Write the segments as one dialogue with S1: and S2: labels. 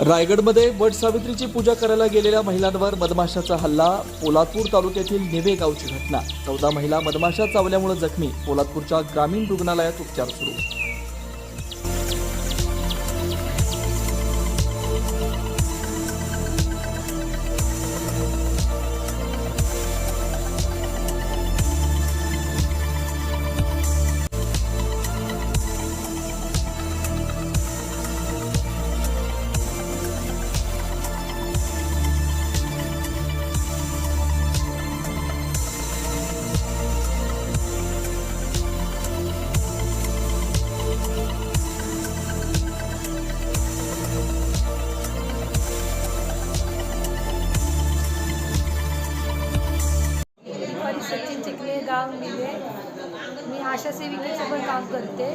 S1: रायगडमध्ये वट सावित्रीची पूजा करायला गेलेल्या महिलांवर मधमाशाचा हल्ला पोलादपूर तालुक्यातील निवे गावची घटना. चौदा महिला मधमाशा चावल्यामुळे जखमी पोलादपूरच्या ग्रामीण रुग्णालयात उपचार सुरू.
S2: गाव निवे मी आशा सेविकेचं पण काम करते.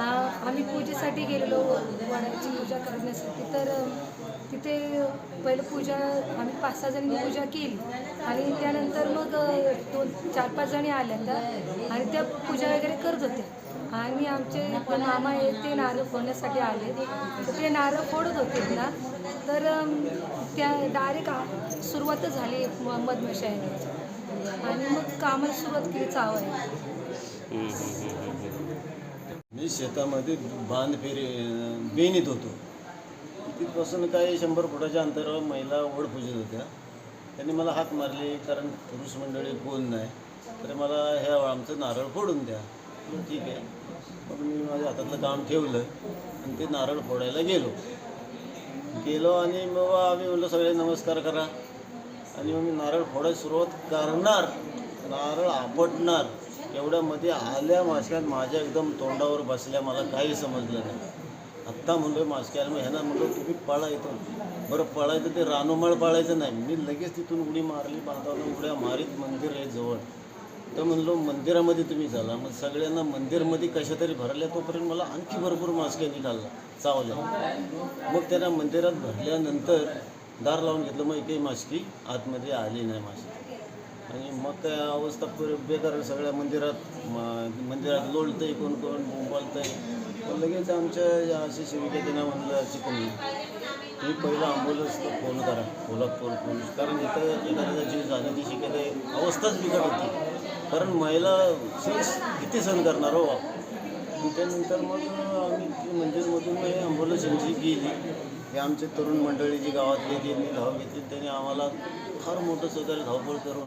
S2: आम्ही पूजेसाठी गेलेलो वडाची पूजा करण्यासाठी. तर तिथे पहिलं पूजा आम्ही पाच सहा जणी पूजा केली. आणि त्यानंतर मग दोन चार पाच जणी आल्या त्या. आणि त्या पूजा वगैरे करत होत्या आणि आमचे मामा आहेत ते नारळ फोडण्यासाठी आले. ते नारळ फोडत होते ना. तर त्या डायरेक्ट सुरुवातच झाली म- मधमाशा येण्याची. आणि मग कामाला सुरुवात केली चावायला
S3: मी शेतामध्ये बांध फेरी बेनीत होतो. तिथपासून काही शंभर फुटाच्या अंतरावर महिला ओढ पूजत होत्या. त्यांनी मला हाक मारली कारण पुरुष मंडळी कोण नाही. तर मला ह्या आमचं नारळ फोडून द्या. म्हटलं, ठीक आहे. मग मी माझ्या हातातलं काम ठेवलं आणि ते नारळ फोडायला गेलो. गेलो आणि मग आम्ही म्हणलं सगळे नमस्कार करा. आणि मग मी नारळ फोडायला सुरुवात करणार. नारळ आपटणार. एवढ्यामध्ये आल्या माश्यात माझ्या एकदम तोंडावर बसल्या. मला काही समजलं नाही. आत्ता म्हणलो मास्क्याला मग ह्यांना म्हणलो तुम्ही पळा इथून. बरं पळायचं ते रानोमाळ पळायचं नाही. मी लगेच तिथून उडी मारली बांधावलं उड्या मारीत मंदिर आहे जवळ. तर म्हणलो मंदिरामध्ये तुम्ही झाला मग सगळ्यांना मंदिरमध्ये कशा तरी भरल्या तोपर्यंत मला आणखी भरपूर मास्क्या निघाला चावल्या. मग त्यांना मंदिरात भरल्यानंतर दार लावून घेतलं मग एकही माशकी आतमध्ये आली नाही मास्की. आणि मग काय अवस्था बेकार सगळ्या मंदिरात मंदिरात लोळतंय कोण कोण बोंबालतंय. पण लगेच आमच्या या अशी सेविका त्यांना म्हणलं चिकन. तुम्ही पहिलं ॲम्ब्युलन्सला फोन करा. कोल्हापूर पोलीस कारण इथं एखाद्या जीव जाण्याची शिकायला अवस्थाच बिघड होती. कारण महिला सीस किती सहन करणार हो त्यानंतर मग आम्ही मंदिरमधून हे ॲम्ब्युलन्स यांची गेली. हे आमचे तरुण मंडळी जी गावातली त्यांनी धाव घेतली त्यांनी आम्हाला फार मोठं सहकार्य धावपळ करून